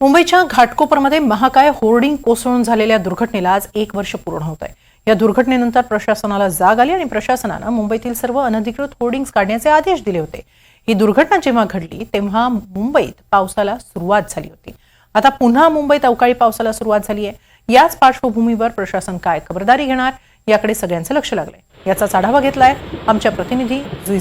मुंबईच्या घाटकोपरमध्ये महाकाय होर्डिंग कोसळून झालेल्या दुर्घटनेला आज एक वर्ष पूर्ण होत आहे. या दुर्घटनेनंतर प्रशासनाला जाग आली आणि प्रशासनानं मुंबईतील सर्व अनधिकृत होर्डिंग्स काढण्याचे आदेश दिले होते. ही दुर्घटना जेव्हा घडली तेव्हा मुंबईत पावसाला सुरुवात झाली होती. आता पुन्हा मुंबईत अवकाळी पावसाला सुरुवात झाली आहे. याच पार्श्वभूमीवर प्रशासन काय खबरदारी घेणार याकडे सगळ्यांचं लक्ष लागलंय. याचाच आढावा घेतलाय आमच्या प्रतिनिधी जुई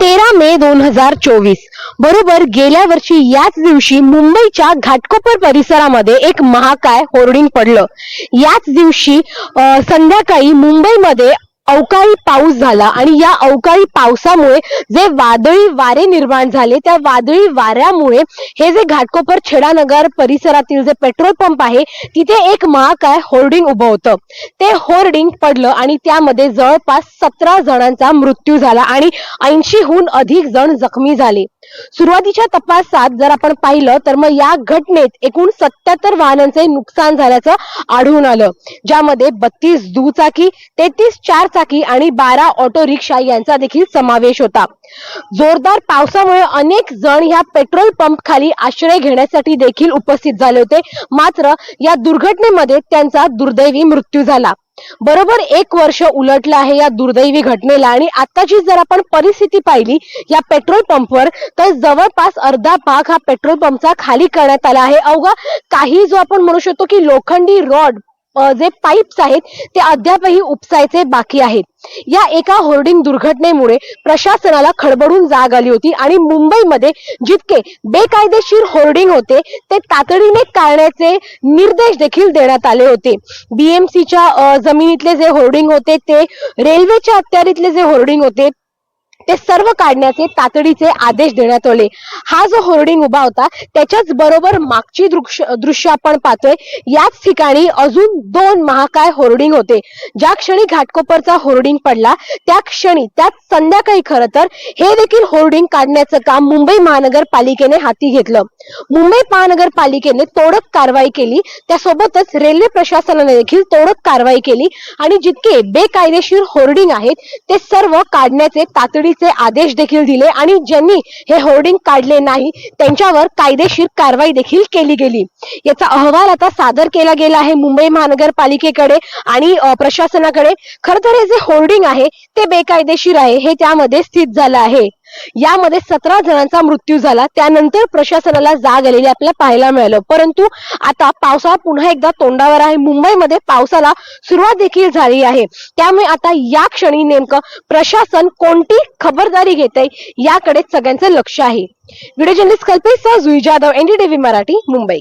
तेरा मे दोन हजार चोवीस. बरोबर गेल्या वर्षी याच दिवशी मुंबईच्या घाटकोपर परिसरामध्ये एक महाकाय होर्डिंग पडलं. याच दिवशी संध्याकाळी मुंबईमध्ये अवकाळी पाऊस झाला आणि या अवकाळी पावसामुळे जे वादळी वारे निर्माण झाले त्या वादळी वाऱ्यामुळे हे जे घाटकोपर छेडानगर परिसरातील जे पेट्रोल पंप आहे तिथे एक महाकाय होर्डिंग उभं होतं. ते होर्डिंग पडलं आणि त्यामध्ये जवळपास सतरा जणांचा मृत्यू झाला आणि ऐंशीहून अधिक जण जखमी झाले. सुरुवातीच्या तपासात जर आपण पाहिलं तर मग या घटनेत एकूण सत्याहत्तर वाहनांचे नुकसान झाल्याचं आढळून आलं ज्यामध्ये बत्तीस दुचाकी तेहतीस चार चाकी आणि बारा ऑटो रिक्षा यांचा देखील समावेश होता. जोरदार पावसामुळे अनेक जण ह्या पेट्रोल पंप खाली आश्रय घेण्यासाठी देखील उपस्थित झाले होते. मात्र या दुर्घटनेमध्ये त्यांचा दुर्दैवी मृत्यू झाला. बरोबर एक वर्ष उलटलं आहे या दुर्दैवी घटनेला आणि आताची जर आपण परिस्थिती पाहिली या पेट्रोल पंपवर तर जवळपास अर्धा भाग हा पेट्रोल पंपचा खाली करण्यात आला आहे. अवघा काही जो आपण म्हणू शकतो की लोखंडी रॉड जे पाईप्स आहेत ते अद्यापही उपसायचे बाकी आहेत. या एका होर्डिंग दुर्घटनेमुळे प्रशासनाला खडबडून जाग आली होती आणि मुंबईमध्ये जितके बेकायदेशीर होर्डिंग होते ते तातडीने काढण्याचे निर्देश देखील देण्यात आले होते. बीएमसीच्या जमिनीतले जे होर्डिंग होते ते रेल्वेच्या अखत्यारीतले जे होर्डिंग होते ते सर्व काढण्याचे तातडीचे आदेश देण्यात आले. हा जो होर्डिंग उभा होता त्याच्याच बरोबर मागची दृश्य दृश्य आपण पाहतोय. याच ठिकाणी अजून दोन महाकाय होर्डिंग होते. ज्या क्षणी घाटकोपरचा होर्डिंग पडला त्या क्षणी त्याच संध्याकाळी खरं तर हे देखील होर्डिंग काढण्याचं काम मुंबई महानगरपालिकेने हाती घेतलं. मुंबई महानगरपालिकेने तोडक कारवाई केली. त्यासोबतच रेल्वे प्रशासनाने देखील तोडक कारवाई केली. आणि जितके बेकायदेशीर होर्डिंग आहेत ते सर्व काढण्याचे तातडी तातडीचे आदेश देखील दिले आणि ज्यांनी हे होर्डिंग काढले नाही त्यांच्यावर कायदेशीर कारवाई देखील केली गेली. याचा अहवाल आता सादर केला गेला आहे मुंबई महानगरपालिकेकडे आणि प्रशासनाकडे. खर तर हे जे होर्डिंग आहे ते बेकायदेशीर आहे हे त्यामध्ये स्थित झालं आहे. यामध्ये सतरा जणांचा मृत्यू झाला. त्यानंतर प्रशासनाला जाग आलेली आपल्याला पाहायला मिळालं. परंतु आता पावसाळा पुन्हा एकदा तोंडावर आहे. मुंबईमध्ये पावसाला सुरुवात देखील झाली आहे. त्यामुळे आता या क्षणी नेमकं प्रशासन कोणती खबरदारी घेत आहे याकडे सगळ्यांचं लक्ष आहे. Video journalist Kalpesh Jui Jadhav NDTV Marathi Mumbai.